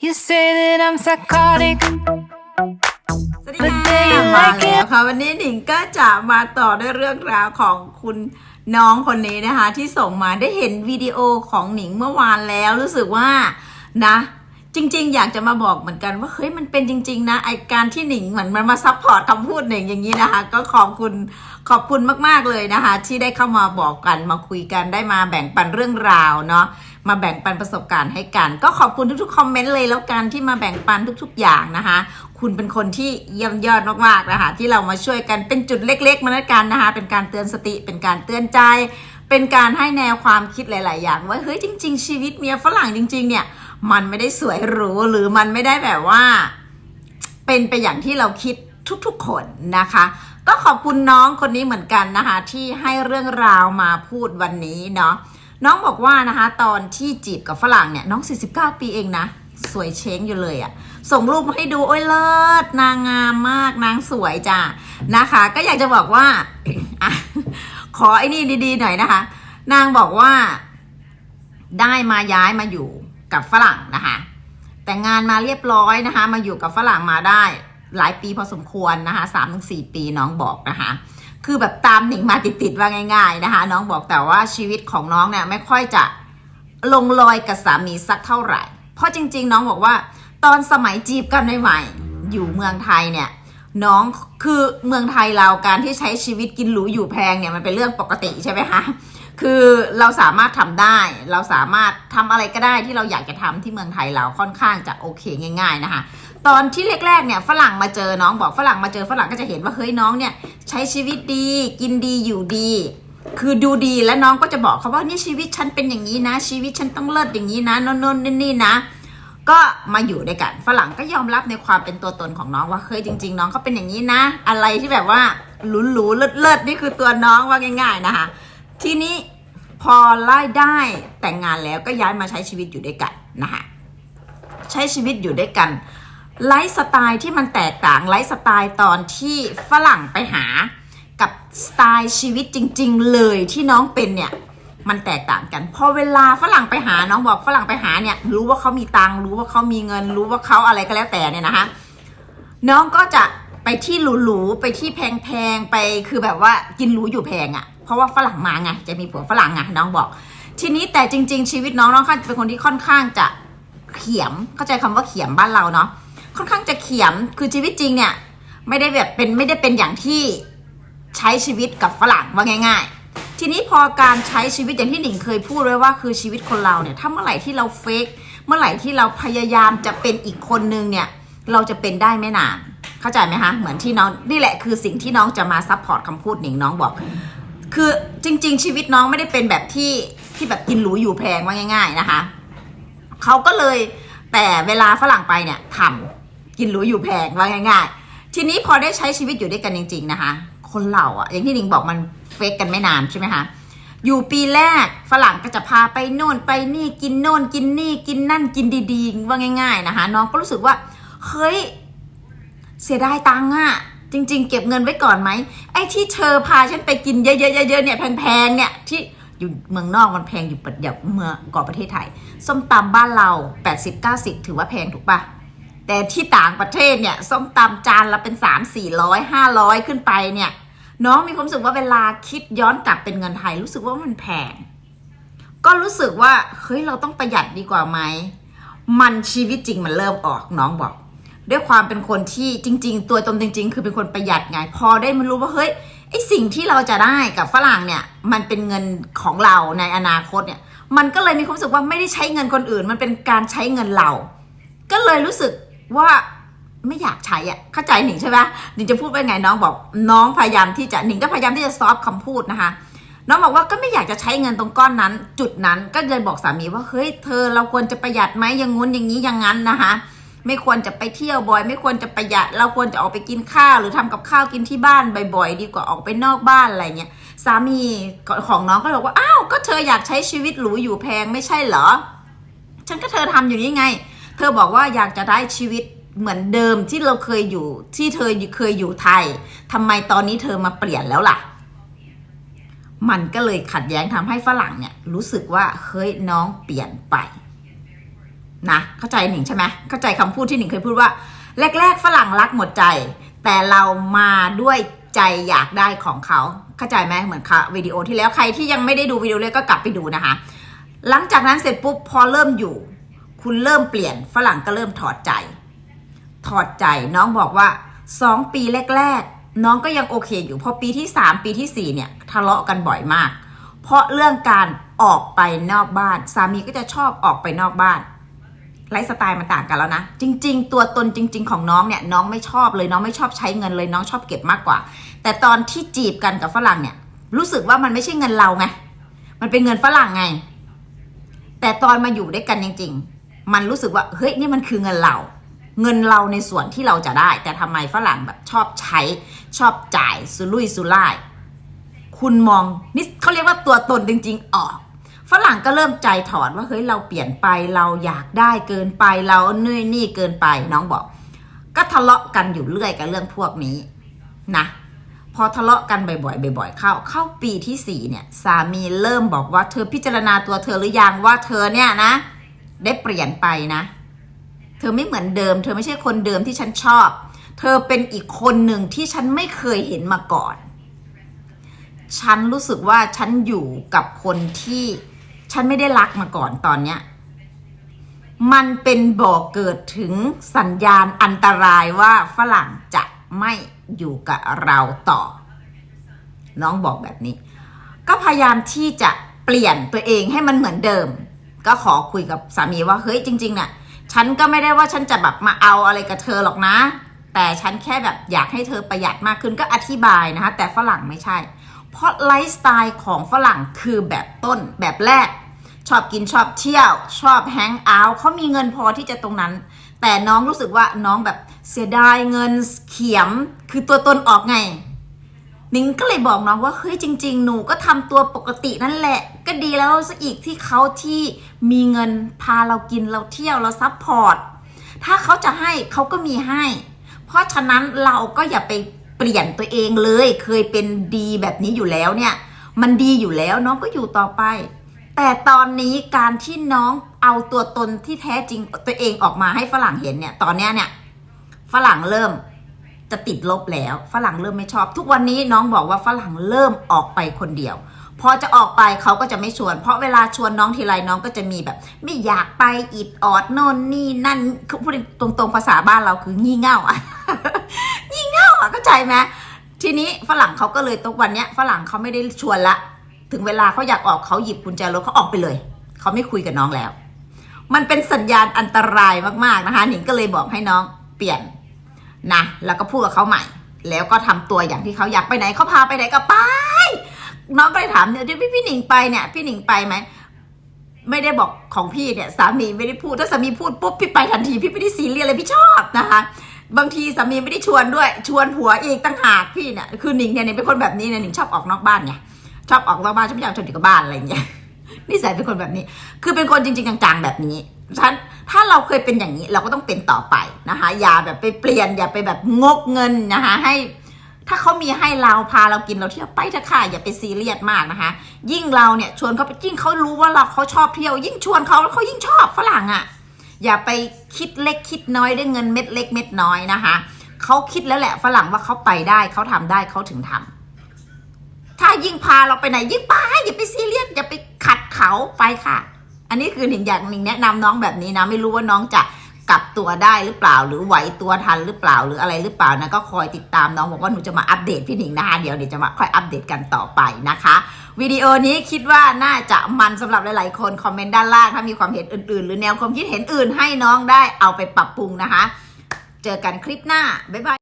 You say that I'm psychotic. สวัสดีค่ะมาแล้วค่ะวันนี้หนิงก็จะมาต่อด้วยเรื่องราวของคุณน้องคนนี้นะคะ ที่ส่งมาได้เห็นวิดีโอของหนิงเมื่อวานแล้วรู้สึกว่านะ จริง ๆ อยากจะมาบอกเหมือนกันว่าเฮ้ยมันเป็นจริง ๆ นะไอการที่หนิงเหมือนมันมาซัพพอร์ตคำพูดหนิงอย่างนี้นะคะ ก็ขอบคุณขอบคุณมากๆเลยนะคะ ที่ได้เข้ามาบอกกันมาคุยกันได้มาแบ่งปันเรื่องราวเนาะ มาแบ่งปันประสบการณ์ให้กัน ก็ขอบคุณทุกๆคอมเมนต์เลยแล้วกันที่มาแบ่งปันทุกๆอย่างนะคะ คุณเป็นคนที่เยี่ยมยอดมากๆนะคะที่เรามาช่วยกันเป็นจุดเล็กๆมาแล้วกันนะคะ เป็นการเตือนสติเป็นการเตือนใจเป็นการให้แนวความคิดหลาย ๆ อย่างว่าเฮ้ยจริง ๆ ชีวิตเมียฝรั่งจริง ๆ เนี่ย มันไม่ได้สวยหรูหรือมันไม่ได้แบบว่า เป็นไปอย่างที่เราคิดทุก ๆ คนนะคะ ก็ขอบคุณน้องคนนี้เหมือนกันนะคะ ที่ให้เรื่องราวมาพูดวันนี้เนาะ น้องบอกว่านะคะ ตอนที่จีบกับฝรั่งเนี่ยน้อง 49 ปีเองนะ สวยเช้งอยู่เลยอะส่งรูปมาให้ดู โอ้ยเลิศ นางงามมากนางสวยจ้ะนะคะ ก็อยากจะบอกว่าอขอไอ้นี่ดีๆหน่อยนะคะ นางบอกว่า ได้มาย้ายมาอยู่กับฝรั่งนะคะ แต่งงานมาเรียบร้อยนะคะ มาอยู่กับฝรั่งมาได้หลายปีพอสมควรนะคะสามถึงสี่ปีน้องบอกนะคะ คือแบบตามหนิงมาติดๆว่าง่าย ๆนะคะ น้องบอกแต่ว่าชีวิตของน้องเนี่ยไม่ค่อยจะลงรอยกับสามีสักเท่าไหร่ เพราะจริง ๆ น้องบอกว่า ตอนสมัยจีบกันใหม่ๆอยู่เมืองไทยเนี่ยน้องคือเมืองไทยเราการที่ใช้ชีวิตกินหรูอยู่แพงเนี่ยมันเป็นเรื่องปกติใช่ไหมคะคือเราสามารถทำได้ เราสามารถทำอะไรก็ได้ที่เราอยากจะทำที่เมืองไทยเราค่อนข้างจะโอเคง่าย ๆนะคะ ตอนที่แรกๆเนี่ยฝรั่งมาเจอน้องบอกฝรั่งมาเจอฝรั่งก็จะเห็นว่าเฮ้ยน้องเนี่ย ใช้ชีวิตดีกินดีอยู่ดี คือดูดีและน้องก็จะบอกเขาว่านี่ชีวิตฉันเป็นอย่างนี้นะ ชีวิตฉันต้องเลิศอย่างนี้นะโน่นๆนี่นะ ก็มาอยู่ด้วยกันฝรั่งก็ยอมรับในความเป็นตัวตนของน้องว่าเฮ้ยจริง ๆ น้องเขาเป็นอย่างนี้นะ อะไรที่แบบว่าหรูๆเลิศๆนี่คือตัวน้องว่าง่าย ๆนะคะทีนี้พอไล่ได้แต่งงานแล้วก็ย้ายมาใช้ชีวิตอยู่ด้วยกันนะคะใช้ชีวิตอยู่ด้วยกัน ไลฟ์สไตล์ที่มันแตกต่างไลฟ์สไตล์ตอนที่ฝรั่งไปหา กับสไตล์ชีวิตจริง ๆ เลยที่น้องเป็นเนี่ยมันแตกต่างกัน พอเวลาฝรั่งไปหาน้องบอกฝรั่งไปหาเนี่ย รู้ว่าเขามีตังรู้ว่าเขามีเงิน รู้ว่าเขาอะไรก็แล้วแต่เนี่ยนะคะน้องก็จะไปที่หรูๆไปที่แพงๆไปคือแบบว่ากินหรูอยู่แพงอะ่ะ เพราะว่าฝรั่งมาไงจะมีผัวฝรั่งไงน้องบอก ทีนี้แต่จริง ๆ ชีวิตน้องน้องค่อนเป็นคนที่ค่อนข้างจะเขียมเข้าใจคำว่าเขียมบ้านเราเนาะ ค่อนข้างจะเขียมคือชีวิตจริงเนี่ย ไม่ได้แบบเป็นไม่ได้เป็นอย่างที่ใช้ชีวิตกับฝรั่งว่าง่าย ๆ ทีนี้พอการใช้ชีวิตอย่างที่หนิงเคยพูดไว้ว่าคือชีวิตคนเราเนี่ยถ้าเมื่อไหร่ที่เราเฟกเมื่อไหร่ที่เราพยายามจะเป็นอีกคนนึงเนี่ย เราจะเป็นได้ไม่นาน เข้าใจไหมคะเหมือนที่น้องนี่แหละคือสิ่งที่น้องจะมาซัพพอร์ตคำพูดหนิงน้องบอก คือจริง ๆ ชีวิตน้องไม่ได้เป็นแบบที่ที่แบบกินหรูอยู่แพงว่าง่าย ๆนะคะเขาก็เลยแต่เวลาฝรั่งไปเนี่ยทำ กินหรูอยู่แพงว่าง่ายๆ ทีนี้พอได้ใช้ชีวิตอยู่ด้วยกันจริง ๆ นะคะ คนเราอะอย่างที่นิงบอกมันเฟกกันไม่นานใช่ไหมคะอยู่ปีแรกฝรั่งก็จะพาไปโน่นไปนี่กินโน่นกินนี่กินนั่นกินดีๆ ว่าง่าย ๆ นะคะ น้องก็รู้สึกว่าเฮ้ยเสียดายตังค์อะจริง ๆ เก็บเงินไว้ก่อนไหมไอ้ที่เธอพาฉันไปกินเยอะๆๆเนี่ยแพงๆเนี่ยที่อยู่เมืองนอกมันแพงอยู่ประเดียวเมืองก่อประเทศไทย ส้มตำบ้านเรา 80 90 ถือว่าแพงถูกปะ แต่ที่ต่างประเทศเนี่ยส้มตำจานละเป็น3 400 500ขึ้นไปเนี่ยน้องมีความรู้สึกว่าเวลาคิดย้อนกลับเป็นเงินไทยรู้สึกว่ามันแพงก็รู้สึกว่าเฮ้ยเราต้องประหยัดดีกว่าไหมมันชีวิตจริงมันเริ่มออกน้องบอก ด้วยความเป็นคนที่จริง ๆ ตัวตนจริง ๆ คือเป็นคนประหยัดไง พอได้มารู้ว่าเฮ้ยไอสิ่งที่เราจะได้กับฝรั่งเนี่ย มันเป็นเงินของเราในอนาคตเนี่ย มันก็เลยมีความรู้สึกว่าไม่ได้ใช้เงินคนอื่น มันเป็นการใช้เงินเรา ก็เลยรู้สึก ว่าไม่อยากใช้อะเข้าใจหนิงใช่ไหมหนิงจะพูดว่าไงน้องบอกน้องพยายามที่จะหนิงก็พยายามที่จะซอฟต์คำพูดนะคะ น้องบอกว่าก็ไม่อยากจะใช้เงินตรงก้อนนั้น จุดนั้นก็เลยบอกสามีว่าเฮ้ยเธอเราควรจะประหยัดไหมอย่างงู้นอย่างนี้อย่างนั้นนะคะ ไม่ควรจะไปเที่ยวบ่อย ไม่ควรจะประหยัด เราควรจะออกไปกินข้าวหรือทำกับข้าวกินที่บ้านบ่อยๆดีกว่าออกไปนอกบ้านอะไรเงี้ยสามีของน้องก็บอกว่าอ้าวก็เธออยากใช้ชีวิตหรูอยู่แพงไม่ใช่เหรอฉันก็เธอทำอยู่นี่ไง เธอบอกว่าอยากจะได้ชีวิตเหมือนเดิมที่เราเคยอยู่ที่เธอเคยอยู่ไทยทำไมตอนนี้เธอมาเปลี่ยนแล้วล่ะ มันก็เลยขัดแย้งทำให้ฝรั่งเนี่ย รู้สึกว่าเฮ้ยน้องเปลี่ยนไปนะเข้าใจหนิงใช่ไหมเข้าใจคำพูดที่หนิงเคยพูดว่า แรก ๆ ฝรั่งรักหมดใจ แต่เรามาด้วยใจอยากได้ของเขาเข้าใจไหมเหมือนค่ะวิดีโอที่แล้วใครที่ยังไม่ได้ดูวิดีโอเลยก็กลับไปดูนะคะ หลังจากนั้นเสร็จปุ๊บพอเริ่มอยู่ คุณเริ่มเปลี่ยนฝรั่งก็เริ่มถอดใจ ถอดใจน้องบอกว่าสองปีแรก ๆ น้องก็ยังโอเคอยู่พอปีที่สามปีที่สี่เนี่ยทะเลาะกันบ่อยมาก เพราะเรื่องการออกไปนอกบ้านสามีก็จะชอบออกไปนอกบ้านไลฟ์สไตล์มันต่างกันแล้วนะ จริง ๆ ตัวตนจริง ๆ ของน้องเนี่ยน้องไม่ชอบเลยน้องไม่ชอบใช้เงินเลยน้องชอบเก็บมากกว่า แต่ตอนที่จีบกันกับฝรั่งเนี่ย รู้สึกว่ามันไม่ใช่เงินเราไงมันเป็นเงินฝรั่งไง แต่ตอนมาอยู่ด้วยกันจริง ๆ มันรู้สึกว่าเฮ้ยนี่มันคือเงินเรา เงินเราในส่วนที่เราจะได้ แต่ทำไมฝรั่งแบบชอบใช้ชอบจ่ายสุรุ่ยสุร่ายคุณมองนี่เขาเรียกว่าตัวตนจริง ๆ ออกฝรั่งก็เริ่มใจถอดว่าเฮ้ยเราเปลี่ยนไปเราอยากได้เกินไปเราเนื่อยนี่เกินไปน้องบอก ก็ทะเลาะกันอยู่เรื่อยกับเรื่องพวกนี้นะพอทะเลาะกันบ่อยๆบ่อยๆเข้าเข้าปีที่สี่เนี่ย สามีเริ่มบอกว่าเธอพิจารณาตัวเธอหรือยังว่าเธอเนี่ยนะ ได้เปลี่ยนไปนะ เธอไม่เหมือนเดิม เธอไม่ใช่คนเดิมที่ฉันชอบ เธอเป็นอีกคนหนึ่งที่ฉันไม่เคยเห็นมาก่อน ฉันรู้สึกว่าฉันอยู่กับคนที่ฉันไม่ได้รักมาก่อนตอนเนี้ย มันเป็นบอกเกิดถึงสัญญาณอันตรายว่าฝรั่งจะไม่อยู่กับเราต่อ น้องบอกแบบนี้ ก็พยายามที่จะเปลี่ยนตัวเองให้มันเหมือนเดิม ก็ขอคุยกับสามีว่าเฮ้ยจริงๆน่ะฉันก็ไม่ได้ว่าฉันจะแบบมาเอาอะไรกับเธอหรอกนะ แต่ฉันแค่แบบอยากให้เธอประหยัดมากขึ้นก็อธิบายนะคะแต่ฝรั่งไม่ใช่ เพราะไลฟ์สไตล์ของฝรั่งคือแบบต้นแบบแรก ชอบกินชอบเที่ยว ชอบแฮงเอาท์เขามีเงินพอที่จะตรงนั้น แต่น้องรู้สึกว่าน้องแบบเสียดายเงินเขียมคือตัวตนออกไง นิงก็เลยบอกน้องว่าเฮ้ยจริง ๆ หนูก็ทำตัวปกตินั่นแหละ ก็ดีแล้วซะอีกที่เขาที่มีเงินพาเรากินเราเที่ยวเราซัพพอร์ตถ้าเขาจะให้เขาก็มีให้ เพราะฉะนั้นเราก็อย่าไปเปลี่ยนตัวเองเลย เคยเป็นดีแบบนี้อยู่แล้วเนี่ย มันดีอยู่แล้วน้องก็อยู่ต่อไป แต่ตอนนี้การที่น้องเอาตัวตนที่แท้จริงตัวเองออกมาให้ฝรั่งเห็นเนี่ย ตอนเนี้ยเนี่ย ฝรั่งเริ่มจะติดลบแล้ว ฝรั่งเริ่มไม่ชอบ ทุกวันนี้น้องบอกว่าฝรั่งเริ่มออกไปคนเดียว พอจะออกไปเขาก็จะไม่ชวน เพราะเวลาชวนน้องทีไรน้องก็จะมีแบบ ไม่อยากไปอิดออดโน่นนี่นั่นคือพูดตรงๆภาษาบ้านเราคืองี่เง่าอะงี่เง่าอะเข้าใจไหมทีนี้ฝรั่งเขาก็เลยตกวันเนี้ยฝรั่งเขาไม่ได้ชวนละ ถึงเวลาเขาอยากออกเขาหยิบกุญแจรถเขาออกไปเลยเขาไม่คุยกับน้องแล้ว มันเป็นสัญญาณอันตรายมากๆนะคะหนิงก็เลยบอกให้น้องเปลี่ยนนะแล้วก็พูดกับเขาใหม่ แล้วก็ทำตัวอย่างที่เขาอยากไปไหนเขาพาไปไหนก็ไป น้องก็เลยถามเนี่ยเดี๋ยวพี่พี่หนิงไปเนี่ย พี่หนิงไปไหมไม่ได้บอกของพี่เนี่ยสามีไม่ได้พูดถ้าสามีพูดปุ๊บพี่ไปทันทีพี่ไม่ได้ซีเรียสเลยพี่ชอบนะคะ บางทีสามีไม่ได้ชวนด้วย ชวนผัวอีกตั้งหากพี่เนี่ยคือหนิงเนี่ยเป็นคนแบบนี้เนี่ยหนิงชอบออกนอกบ้านไงชอบออกนอกบ้านชอบอยากชวนอยู่กับบ้านอะไรอย่างเงี้ยนิสัยเป็นคนแบบนี้ คือเป็นคนจริง ๆ จังๆแบบนี้ฉันถ้าเราเคยเป็นอย่างนี้เราก็ต้องเป็นต่อไปนะคะ อย่าแบบไปเปลี่ยนอย่าไปแบบงกเงินนะคะให้ ถ้าเขามีให้เราพาเรากินเราเที่ยวไปเถอะค่ะอย่าไปซีเรียสมากนะคะ ยิ่งเราเนี่ยชวนเขาไปยิ่งเขารู้ว่าเราเขาชอบเที่ยว ยิ่งชวนเขาแล้วเขายิ่งชอบฝรั่งอะ่ะอย่าไปคิดเล็กคิดน้อยด้วยเงินเม็ดเล็กเม็ดน้อยนะคะเขาคิดแล้วแหละฝรั่งว่าเขาไปได้เขาทำได้เขาถึงทำถ้ายิ่งพาเราไปไหนยิ่งไปอย่าไปซีเรียสอย่าไปขัดเขาไปค่ะ อันนี้คือหนิงอยากหนิงแนะนำน้องแบบนี้นะ ไม่รู้ว่าน้องจะ กลับตัวได้หรือเปล่า หรือไหวตัวทันหรือเปล่าหรืออะไรหรือเปล่านะก็คอยติดตามน้องบอกว่าหนูจะมาอัปเดตพี่หนิงนะคะเดี๋ยวเดี๋ยวจะมาค่อยอัปเดตกันต่อไปนะคะวิดีโอนี้คิดว่าน่าจะมันสำหรับหลาย ๆ คนคอมเมนต์ด้านล่างถ้ามีความเห็นอื่น ๆ หรือแนวความคิดเห็นอื่นให้น้องได้เอาไปปรับปรุงนะคะ เจอกันคลิปหน้าบ๊ายบาย